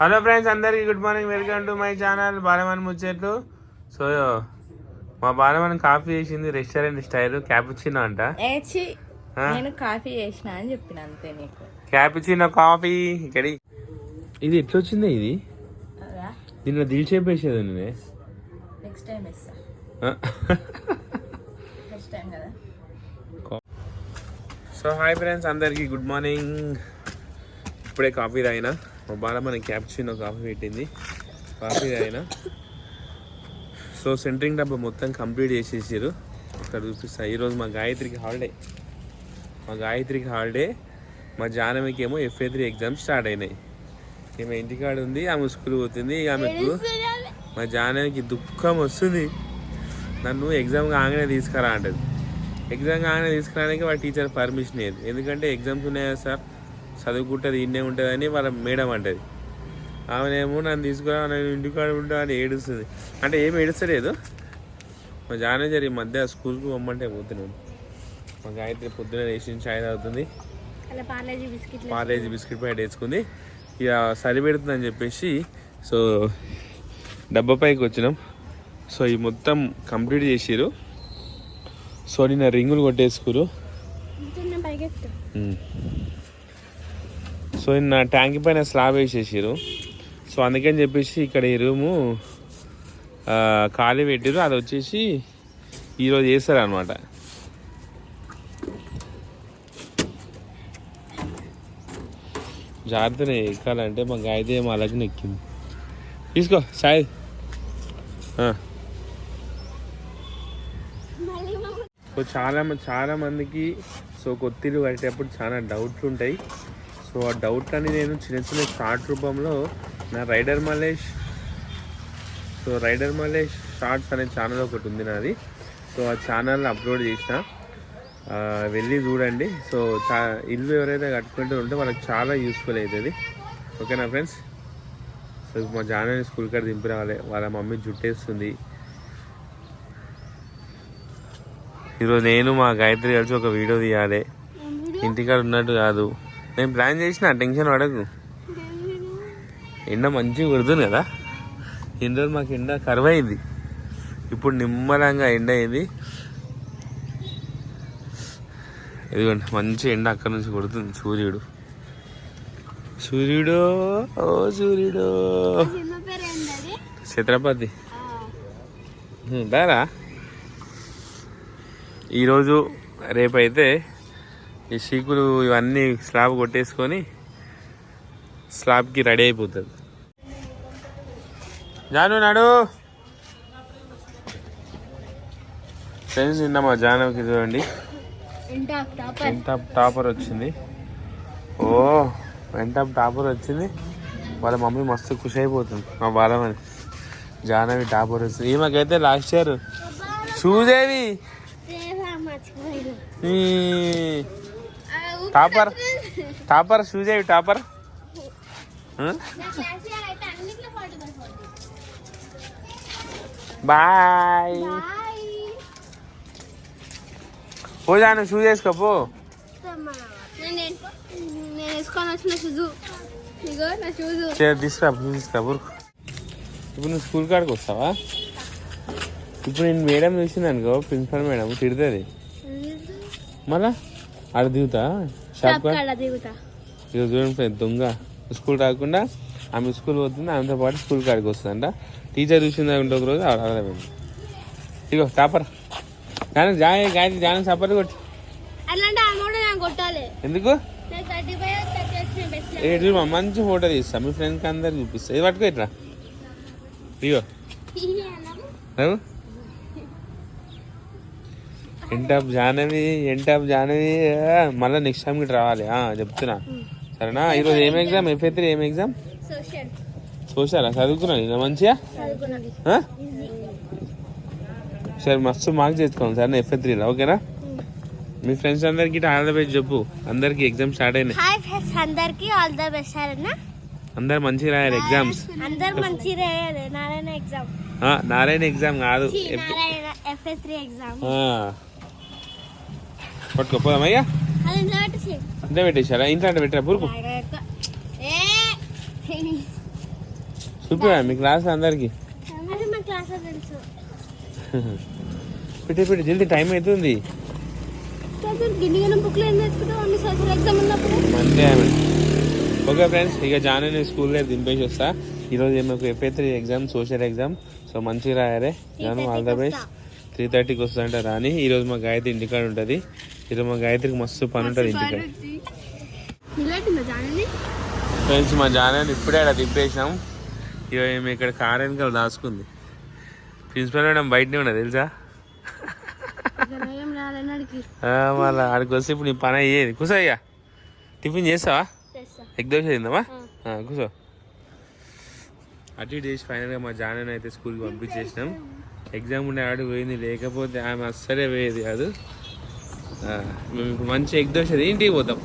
Hello friends అందరికీ good morning. Welcome to my channel Balaman ముచ్చట్లు. So మా Balaman coffee చేసింది రెస్టారెంట్ స్టైల్ క్యాపుచినో అంట? నేను కాఫీ చేసిన అని చెప్పిన అంతే నీకు. క్యాపుచినో కాఫీ ఇక్కడి ఇది ఎట్లా వచ్చింది ఇది దీనిలో దిల్ చేపేసేది నేనే నెక్స్ట్ టైం ఇస్తా నెక్స్ట్ టైం కదా. సో హాయ్ ఫ్రెండ్స్ అందరికీ గుడ్ మార్నింగ్. ఇప్పుడే కాఫీ తాగిన. మా బాల మనకి క్యాప్చినో కాఫీ పెట్టింది. కాఫీ తాగిన. సో సెంటరింగ్ డబ్బా మొత్తం కంప్లీట్ చేసేసారు అక్కడ చూపిస్తా. ఈరోజు మా గాయత్రికి హాలిడే మా గాయత్రికి హాలిడే మా జానవికి ఏమో ఎఫ్ఏ త్రీ ఎగ్జామ్స్ స్టార్ట్ అయినాయి. ఈమె ఇంటికాడ ఉంది ఆమె స్కూల్ పోతుంది ఇక ఆమెకు మా జానవికి దుఃఖం వస్తుంది. నన్ను ఎగ్జామ్ కాగానే తీసుకురా అంటది. ఎగ్జామ్ కాగానే తీసుకురానికి వాళ్ళ టీచర్ పర్మిషన్ లేదు. ఎందుకంటే ఎగ్జామ్స్ ఉన్నాయా సార్? చదువుకుంటుంది ఇన్నే ఉంటుందని వాళ్ళ మేడం అంటది. ఆమెనేమో నన్ను తీసుకురా నేను ఇంటికాడ ఉంటా అని ఏడుస్తుంది. అంటే ఏం ఏడుస్తలేదు. మా జానేజర్ ఈ మధ్య స్కూల్కి పొమ్మంటే పోతున్నాను మా గాయత్రి పొద్దున వేసిన చాయ్ తాగుతుంది. Parle G biscuit Parle G biscuit packet వేసుకుంది ఇక సరి పెడుతుందని చెప్పేసి సో డబ్బా పైకి వచ్చినాం. సో ఈ మొత్తం కంప్లీట్ చేసిరు సో నిన్న రింగులు కొట్టేసుకురు. సో నిన్న ట్యాంక్ పైన స్లాబ్ వేసేసారు సో అందుకని చెప్పేసి ఇక్కడ ఈ రూము ఖాళీ పెట్టారు అది వచ్చేసి ఈరోజు చేస్తారు అనమాట జాగ్రత్తనే ఎక్కాలంటే మా గాయతే మా అలాగే ఎక్కింది. తీసుకో సాయి. సో చాలా చాలా మందికి సో కొత్తిల్లు కట్టేటప్పుడు చాలా డౌట్లు ఉంటాయి సో ఆ డౌట్లని నేను చిన్న చిన్న షార్ట్ రూపంలో నా rider Malesh so rider Malesh shorts అనే ఛానల్ ఒకటి ఉంది నాది. సో ఆ ఛానల్ అప్లోడ్ చేసిన. వెళ్ళి చూడండి. సో చా ఇల్లు ఎవరైతే కట్టుకుంటూ ఉంటే వాళ్ళకి చాలా యూస్ఫుల్ అవుతుంది ఓకేనా ఫ్రెండ్స్ సో మా జానని స్కూల్ కాడ దింపి రావాలి వాళ్ళ మమ్మీ జుట్టేస్తుంది. ఈరోజు నేను మా గాయత్రి కలిసి ఒక వీడియో తీయాలి. ఇంటికాడ ఉన్నట్టు కాదు. నేను ప్లాన్ చేసిన టెన్షన్ పడకు. ఎండ మంచిగా కొడుతుంది కదా. ఎండ మాకు ఎండ కరువైంది ఇప్పుడు నిమ్మలంగా ఎండ అయింది. ఇదిగోండి మంచి ఎండ అక్కడ నుంచి కొడుతుంది సూర్యుడు. సూర్యుడు ఓ సూర్యుడు. ఛత్రపతి. దారా ఈరోజు రేపైతే ఈ చీకులు ఇవన్నీ స్లాబ్ కొట్టేసుకొని స్లాబ్కి రెడీ అయిపోతుంది. జాను నాడు. ఫ్రెండ్స్ నిన్న మా జానకి చూడండి. ఎంత టాపర్ వచ్చింది. ఓ ఎంత టాపర్ వచ్చింది. వాళ్ళ మమ్మీ మస్తు ఖుషి అయిపోతుంది. మా బాలమని జానవి టాపర్ వచ్చింది. ఈమెకైతే లాస్ట్ ఇయర్ ఈ టాపర్ టాపర్ షూస్ ఏవి టాపర్? బాయ్. పోజా జాను షూజ్ వేసుకోపో తీసుకురా తీసుకురా ఊరుకు. ఇప్పుడు నువ్వు స్కూల్ కాడికి వస్తావా? ఇప్పుడు నేను మేడం చూసింది అనుకో ప్రిన్సిపల్ మేడం తిడుతుంది. మళ్ళా? ఆడ దిగుతా? షాప్ దిగుతా. ఇక చూడండి ఫ్రెండ్ దొంగ. స్కూల్ రాకుండా ఆమె స్కూల్ పోతుంది ఆమెతో పాటు స్కూల్ కాడికి వస్తుందంట. టీచర్ చూసింది ఉంటే ఒక రోజు ఆడ ఆడపోయింది ఇగో టాపర్ జాన జాయి గాయత్రి జాన సపర్ కొట్టి. ఎందుకు? మంచి ఫోటో తీస్తా. మీ ఫ్రెండ్కి అందరు చూపిస్తా. ఇది పట్టుకో ఇట్లా ఇగో. ఎంటాప్ జానవి ఎంటాప్ జానవి మళ్ళా నెక్స్ట్ టైం ఇటు రావాలి. చెప్తున్నా. సరేనా? ఈరోజు ఏం ఎగ్జామ్ ఎఫ్ఏ త్రీ ఏం ఎగ్జామ్ సోషల్ చూసారా చదువుకున్నాను నేను మంచిగా? సరే మస్తు మార్క్స్ తెచ్చుకోండి సార్ ఎఫ్ఏ త్రీలో ఓకేనా? మీ ఫ్రెండ్స్ అందరికి ఆల్ ద బెస్ట్ చెప్పు. అందరికి ఎగ్జామ్ స్టార్ట్ అయినాయి. హాయ్ ఫ్రెండ్స్ అందరికి ఆల్ ద బెస్ట్ సరేనా? అందరు మంచిగా రాయాలి ఎగ్జామ్స్ అందరు మంచి రాయాలి. నారాయణ ఎగ్జామ్ నారాయణ ఎగ్జామ్ కాదు. ఎఫ్ఎస్ త్రీ ఎగ్జామ్ పట్టుకోపోదామయ్యా ఇంత పెట్టేశారా? ఇంట్లో అంటే పెట్టరా? పురుకు చూపిరా మీ క్లాస్ అందరికి. పెట్టి పెట్టి జల్దీ టైం అవుతుంది. అంతే ఓకే ఫ్రెండ్స్ ఇక జాను నేను స్కూల్లో దింపేసి వస్తా. ఈరోజు మాకు FA three exam social exam so మంచిగా రాయారే Janu all the best. Three థర్టీకి వస్తుందంట రాని. ఈరోజు మా గాయత్రి ఇంటికాడ ఉంటుంది. ఈరోజు మా గాయత్రికి మస్తు పని ఉంటుంది జానని? ఫ్రెండ్స్ మా జానని ఇప్పుడే అక్కడ దింపేసినాం. ఇక మేము ఇక్కడ కార్ వెనకాల దాచుకుంది. ప్రిన్సిపల్ మేడం బయటనే ఉన్నది తెలుసా? మళ్ళా ఆడికి. వస్తే ఇప్పుడు నీ పని అయ్యేది. అయ్యా. టిఫిన్ చేస్తావా? చేస్తా. ఎగ్ దోశ తిందామా? కూర్చో అటు ఇటు చేసి ఫైనల్గా మా జానని అయితే స్కూల్కి పంపించేసినాం. ఎగ్జామ్ ఉండే ఆడు పోయింది లేకపోతే ఆమె అస్సలే పోయేది కాదు. మేము ఇప్పుడు మంచి ఎగ్ దోశ ఇంటికి పోతాం.